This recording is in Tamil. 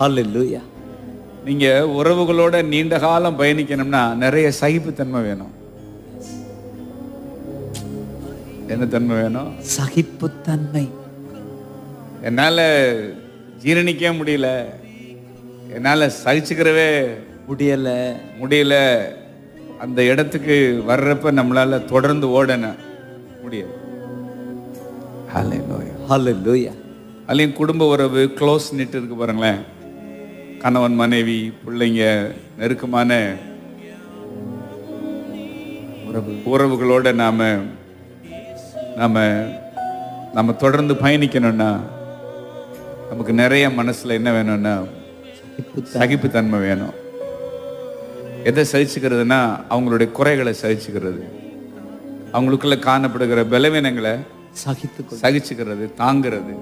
ஹalleluya நீங்க உறவுகளோட நீண்ட காலம் பயணிக்கணும்னா நிறைய சகிப்புத்தன்மை வேணும். என்ன தன்மை வேணும்? சகிப்புத்தன்மை என்னால ஜீரணிக்க முடியல. என்னால சகிச்சுக்கிறவே முடியல. முடியல. அந்த இடத்துக்கு வர்றப்ப நம்மளால தொடர்ந்து ஓடன. ஹalleluya அதுலேயும் குடும்ப உறவு க்ளோஸ் நிட்டு இருக்கு பாருங்களேன். கணவன் மனைவி பிள்ளைங்க நெருக்கமான உறவு உறவுகளோட நாம நாம நம்ம தொடர்ந்து பயணிக்கணும்னா நமக்கு நிறைய மனசுல என்ன வேணும்னா சகிப்புத்தன்மை வேணும். எதை சகிச்சுக்கிறதுனா அவங்களுடைய குறைகளை சகிச்சுக்கிறது. அவங்களுக்குள்ள காணப்படுகிற பலவீனங்களை சகித்துக் சகிச்சுக்கிறது தாங்கிறது.